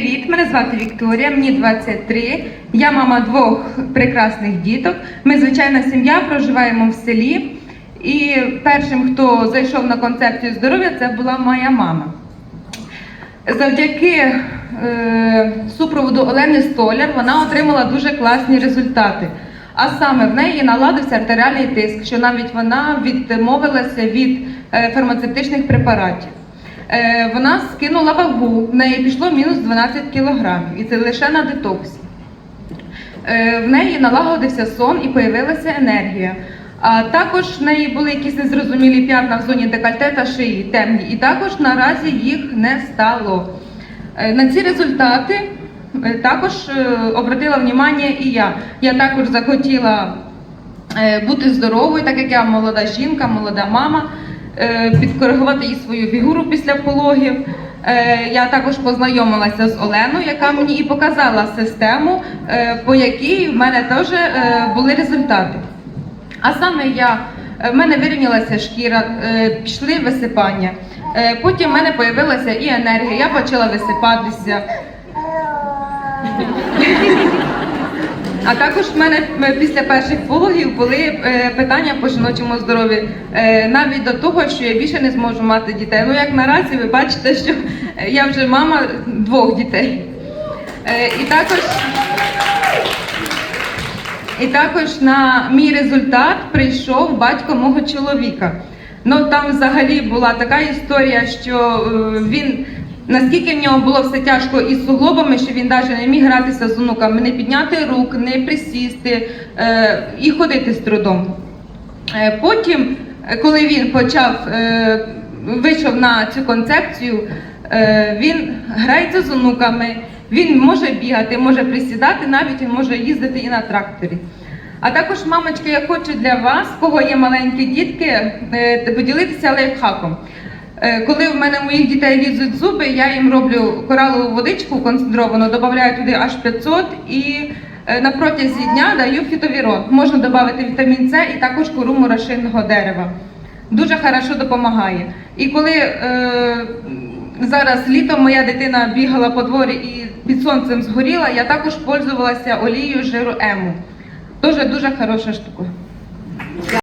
Привіт, мене звати Вікторія, мені 23. Я мама двох прекрасних діток. Ми звичайна сім'я, проживаємо в селі. І першим, хто зайшов на концепцію здоров'я, це була моя мама. Завдяки е, супроводу Олени Столяр вона отримала дуже класні результати. А саме в неї наладився артеріальний тиск, що навіть вона відмовилася від е, фармацевтичних препаратів. Е, вона скинула вагу, в неї пішло мінус 12 кілограмів, і це лише на детоксі. Е, В неї налагодився сон і появилася енергія. А також в неї були якісь незрозумілі п'ятна в зоні декольте та шиї темні, і також наразі їх не стало. Е, На ці результати також обратила внимання і я. Я також захотіла бути здоровою, так як я молода жінка, молода мама, підкоригувати їй свою фігуру після пологів. Е, Я також познайомилася з Оленою, яка мені і показала систему, е, по якій в мене теж е, були результати. А саме я, е, в мене вирівнялася шкіра, е, пішли висипання. Е, Потім в мене з'явилася і енергія, я почала висипатися. А також в мене е, після перших пологів були е, питання по жіночому здоров'ю, Е, навіть до того, що я більше не зможу мати дітей. Ну як наразі ви бачите, що я вже мама двох дітей. І також, і також на мій результат прийшов батько мого чоловіка. Ну там взагалі була така історія, що він наскільки в нього було все тяжко із суглобами, що він навіть не міг гратися з онуками, не підняти рук, не присісти е, і ходити з трудом. Е, Потім, е, коли він почав е, вийшов на цю концепцію, е, він грається з онуками, він може бігати, може присідати, навіть він може їздити і на тракторі. А також, мамочки, я хочу для вас, кого є маленькі дітки, е, поділитися лайфхаком. Е, Коли в мене моїх дітей лізуть зуби, я їм роблю коралову водичку концентровану, додаю туди аж 500 і е, на протязі дня даю фітовірон. Можна додати вітамін С і також кору мурашинного дерева. Дуже хорошо допомагає. І коли е, зараз літом моя дитина бігала по дворі і під сонцем згоріла, я також пользувалася олією жиру ему. Дуже дуже хороша штука.